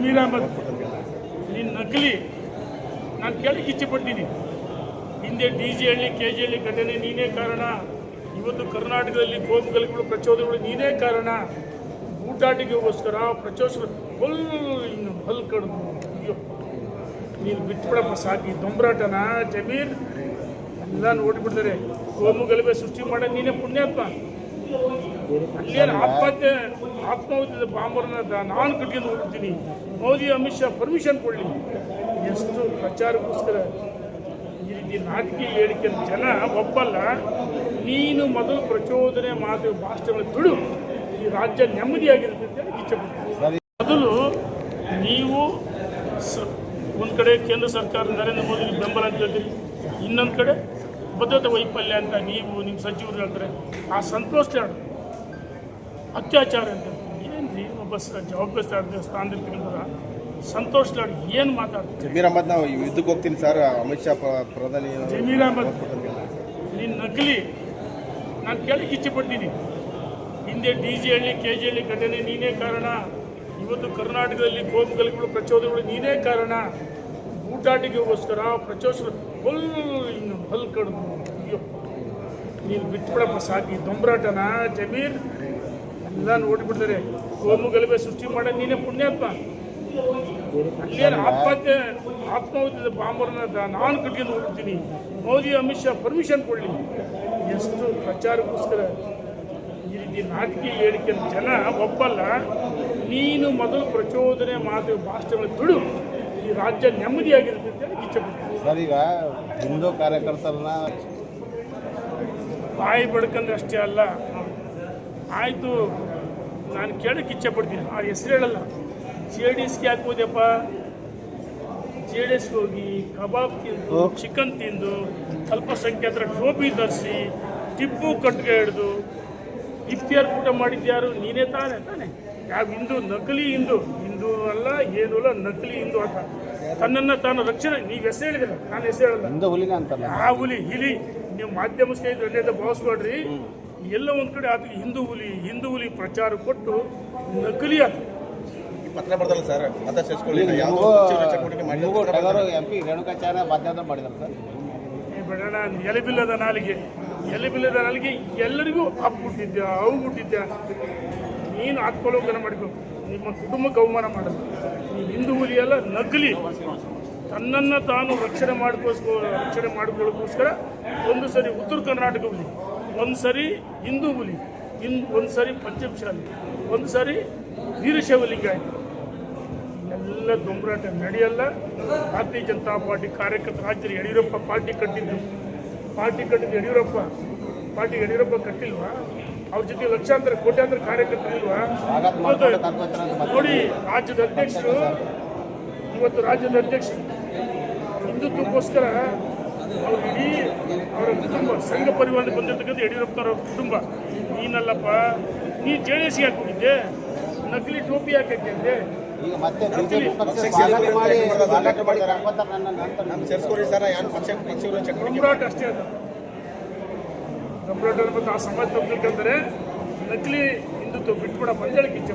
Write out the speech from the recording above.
ಜಮೀರ್ ಅಹಮದ್ ನೀನು ನಕಲಿ. ನಾನು ಕೇಳಿ ಇಚ್ಛೆ ಹಿಂದೆ D G Halli, K G Halli ಘಟನೆ ನೀನೇ ಕಾರಣ. ಇವತ್ತು ಕರ್ನಾಟಕದಲ್ಲಿ ಗೋಪುಗಲಗಳು ಪ್ರಚೋದನೆಗಳು ನೀನೇ ಕಾರಣ. ಊಟಾಟಿಕೆಗೋಸ್ಕರ ಪ್ರಚೋದ ಫುಲ್ ಇನ್ನು ಹಲ್ ಕಡಿದು. ಅಯ್ಯೋ, ನೀನು ಬಿಟ್ಬಿಡಪ್ಪ ಸಾಕಿ. ದೊಂಬರಾಟನ, ಜಮೀರ್, ಎಲ್ಲ ನೋಡಿಬಿಡ್ತಾರೆ. ಗಲಭೆ ಸೃಷ್ಟಿ ಮಾಡೋದು ನೀನೇ ಪುಣ್ಯಾತ್ಮ. ಅಲ್ಲೇನು ಆತ್ಮಹತ್ಯೆ ಆತ್ಮಹತ್ಯೆ ಬಾಂಬರ್ನ ನಾನು ಕಟ್ಕೊಂಡು ಹೋಗ್ತೀನಿ. ಮೋದಿ, ಅಮಿತ್ ಶಾ ಪರ್ಮಿಷನ್ ಕೊಡಲಿ. ಎಷ್ಟು ಪ್ರಚಾರಕ್ಕೋಸ್ಕರ ಈ ರೀತಿ ನಾಟಕೀಯ ಹೇಳಿಕೆ ಜನ ಒಪ್ಪಲ್ಲ. ನೀನು ಮೊದಲು ಪ್ರಚೋದನೆ ಮಾತು ಭಾಷಣಗಳು ಬಿಡು. ಈ ರಾಜ್ಯ ನೆಮ್ಮದಿಯಾಗಿರುತ್ತೆ ಅಂತ ಇಚ್ಛೆ ಮೊದಲು ನೀವು ಒಂದು ಕಡೆ ಕೇಂದ್ರ ಸರ್ಕಾರ ನರೇಂದ್ರ ಮೋದಿ ಬೆಂಬಲ ಅಂತ ಹೇಳ್ತೀರಿ. ಇನ್ನೊಂದು ಕಡೆ ಭದ್ರತಾ ವೈಫಲ್ಯ ಅಂತ ನೀವು ನಿಮ್ಮ ಸಚಿವರು ಹೇಳ್ತಾರೆ. ಆ ಸಂತೋಷ ಹೇಳು ಅತ್ಯಾಚಾರ ಅಂತ. ಏನ್ರಿ ಒಬ್ಬ ಸ ಜವಾಬ್ದಾರಿ ಸ್ಥಾನ- ಸ್ಥಾನದಲ್ಲಿ ತಿರುಗಿದ್ರ ಸಂತೋಷ್ ಲಾಡ್ ಏನು ಮಾತಾಡ್ತಾರೆ? ಜಮೀರ್ ಅಹಮದ್ ನಾವು ಯುದ್ಧಕ್ಕೆ ಹೋಗ್ತೀನಿ ಸರ್. ಅಮಿತ್ ಶಾ ಪ್ರಧಾನಿ ಜಮೀರ್ ಅಹಮದ್. ನೀನು ನಕಲಿ. ನಾನು ಕೇಳಕ್ಕೆ ಇಚ್ಛೆ ಹಿಂದೆ D G Halli K G Halli ಘಟನೆ ನೀನೇ ಕಾರಣ. ಇವತ್ತು ಕರ್ನಾಟಕದಲ್ಲಿ ಗೋಪುಗಲಗಳು ಪ್ರಚೋದನೆಗಳು ನೀನೇ ಕಾರಣ. ಊಟಾಟಿಗೆಗೋಸ್ಕರ ಪ್ರಚೋದಿಸ ಫುಲ್ ಇನ್ನು ಹಲ್ ಕಡ್ದು. ಅಯ್ಯೋ, ನೀನು ಬಿಟ್ಬಿಡಪ್ಪ ಸಾಕಿ, ದೊಂಬರಾಟನ, ಜಮೀರ್? ಎಲ್ಲ ನೋಡಿಬಿಡ್ತಾರೆ. ಕೋಮು ಗಲಭೆ ಸೃಷ್ಟಿ ಮಾಡೋದು ನೀನೇ ಪುಣ್ಯಾತ್ಮ. ಅಲ್ಲೇನು ಆತ್ಮಹತ್ಯೆ ಆತ್ಮಹತ್ಯೆ ಬಾಂಬರ್ನ ನಾನು ಕಟ್ಟಿದ್ದು ಹೋಗ್ತೀನಿ ಮೋದಿ, ಅಮಿತ್ ಶಾ ಪರ್ಮಿಷನ್ ಕೊಡಲಿ. ಎಷ್ಟು ಪ್ರಚಾರಕ್ಕೋಸ್ಕರ ಈ ರೀತಿ ನಾಟಕೀಯ ಹೇಳಿಕೆ ಜನ ಒಪ್ಪಲ್ಲ. ನೀನು ಮೊದಲು ಪ್ರಚೋದನೆ ಮಾತು ಭಾಷಣಗಳು ಬಿಡು. ಈ ರಾಜ್ಯ ನೆಮ್ಮದಿಯಾಗಿರುತ್ತೆ ಅಂತ ಹೇಳಿ ಇಚ್ಛೆ ಪಡ್ತೀನಿ ಸರ್ ಈಗ ಹಿಂದೂ ಕಾರ್ಯಕರ್ತರನ್ನ ಬಾಯಿ ಬಡ್ಕಂದ್ರೆ ಅಷ್ಟೇ ಅಲ್ಲ. ಆಯಿತು ನಾನು ಕೇಳಕ್ಕೆ ಇಚ್ಛೆ ಪಡ್ತೀನಿ ಆ ಹೆಸರು ಹೇಳಲ್ಲ. ಜೆ ಡಿ ಎಸ್ಗೆ ಹಾಕ್ಬೋದಪ್ಪ? ಜೆ ಡಿ ಎಸ್ಗೆ ಹೋಗಿ ಕಬಾಬ್ ತಿಂದು ಚಿಕನ್ ತಿಂದು ಅಲ್ಪಸಂಖ್ಯಾತರ ಟೋಪಿ ಧರಿಸಿ ಟಿಪ್ಪು ಕಟ್ಟಿಗೆ ಹಿಡಿದು ಇಫ್ತಿಯಾರ್ ಊಟ ಮಾಡಿದ್ಯಾರು? ನೀನೇ ತಾನೇ ತಾನೆ? ಯಾವ ಹಿಂದೂ ನಕಲಿ ಹಿಂದೂ ಹಿಂದೂ ಅಲ್ಲ ಏನೂ ಅಲ್ಲ ನಕಲಿ ಹಿಂದೂ ಅಂತ. ತನ್ನನ್ನು ತಾನು ರಕ್ಷಣೆ ನೀವು ಹೆಸರು ಹೇಳಿದ್ರೆ ನಾನು ಹೆಸರು ಹೇಳಲ್ಲ. ಅಂತಲ್ಲ. ಆ ಹುಲಿ ಹಿಲಿ ನೀವು ಮಾಧ್ಯಮ ಸ್ನೇಹಿತರು ಭಾವಿಸ್ಕೊಡ್ರಿ ಎಲ್ಲ ಒಂದು ಕಡೆ ಆತ ಹಿಂದೂ ಹುಲಿ ಹಿಂದೂ ಹುಲಿ ಪ್ರಚಾರ ಕೊಟ್ಟು ನಕಲಿ ಆತ. ಪತ್ರ ಬರ್ದಲ್ಲ ಸರ್ ಮತ ಸೇರಿಸ್ಕೊಳ್ಳಿ ನಿಮಗೂ ನಿಮಗೂ ಟಗರು ಎಂ ಪಿ ರೇಣುಕಾಚಾರ್ಯ ಬಾಧ್ಯತೆ ಮಾಡಿದ್ದಾರೆ ಸರ್. ಬೇಡಣ ಎಲೆಬಿಲ್ಲದ ನಾಲಿಗೆ. ಎಲೆಬಿಲ್ಲದ ನನಗೆ? ಎಲ್ಲರಿಗೂ ಹಬ್ಬ ಹುಟ್ಟಿದ್ಯಾ, ಅವು ಹುಟ್ಟಿದ್ಯಾ? ನೀನು ಆತ್ಮಲೋಕನ ಮಾಡಬೇಕು ನಿಮ್ಮ ಕುಟುಂಬಕ್ಕೆ ಅವಮಾನ ಮಾಡೋದು ನೀವು ಹಿಂದೂ ಹುಲಿ ಅಲ್ಲ ನಗಲಿ ತನ್ನನ್ನು ತಾನು ರಕ್ಷಣೆ ಮಾಡ್ಕೋಸ್ಕರ ರಕ್ಷಣೆ ಮಾಡಿಕೊಳ್ಳೋಕ್ಕೋಸ್ಕರ ಒಂದು ಸರಿ ಉತ್ತರ ಕರ್ನಾಟಕ ಹುಲಿ, ಒಂದು ಸರಿ ಹಿಂದೂ ಹುಲಿ ಇನ್ ಒಂದು ಸರಿ ಪಂಚಮಶಾಲಿ ಒಂದು ಸರಿ ವೀರಶೈವ ಎಲ್ಲ ದೊಂಬರಾಟ ನಡೆಯಲ್ಲ. ಭಾರತೀಯ ಜನತಾ ಪಾರ್ಟಿ ಕಾರ್ಯಕರ್ತ ರಾಜ್ಯದಲ್ಲಿ ಯಡಿಯೂರಪ್ಪ ಪಾರ್ಟಿ ಕಟ್ಟಿದ್ದು. ಪಾರ್ಟಿ ಕಟ್ಟಿದ್ದು ಯಡಿಯೂರಪ್ಪ. ಪಾರ್ಟಿ ಯಡಿಯೂರಪ್ಪ ಕಟ್ಟಿಲ್ವಾ? ಅವ್ರ ಜೊತೆ ಲಕ್ಷಾಂತರ ಕೋಟ್ಯಾಂತರ ಕಾರ್ಯಕರ್ತರಿಲ್ವಾ? ನೋಡಿ ರಾಜ್ಯದ ಅಧ್ಯಕ್ಷರು ಇವತ್ತು ರಾಜ್ಯದ ಅಧ್ಯಕ್ಷರು ಹಿಂದುತ್ವಕ್ಕೋಸ್ಕರ ಅವ್ರ ಇಡೀ ಅವರ ಕುಟುಂಬ ಸಂಘ ಪರಿವಾರಕ್ಕೆ ಬಂದಿರ್ತಕ್ಕಂಥ ಯಡಿಯೂರಪ್ಪನವರ ಕುಟುಂಬ. ನೀನಲ್ಲಪ್ಪ ನೀ ಜೆ ಡಿ ಎಸ್ಗೆ ಹಾಕೊಂಡಿದ್ದೆ ನಕಲಿ ಟೋಪಿ ಹಾಕಿದ್ದೆ ಈಗ ಮತ್ತೆ ಬಿಜೆಪಿ ಪಕ್ಷ ಸ್ವಾಗತ ಮಾಡಿ ಸ್ವಾಗತ ಮಾಡಿ ಕರ್ಕೊತಾರೆ ನನ್ನ ನಂತರ ಸರ್ ಯಾರು ಪಕ್ಷ ಅಷ್ಟೇ ಅದು. ಗಂಭೀರಾಟ ಮತ್ತು ಆ ಸಮಾಜ ತಪ್ಪಬೇಕಂದ್ರೆ ನಕಲಿ ಹಿಂದುತ್ವ ಬಿಟ್ಬಿಡ ಮಂಜಳಿಗೆ ಇಚ್ಛೆ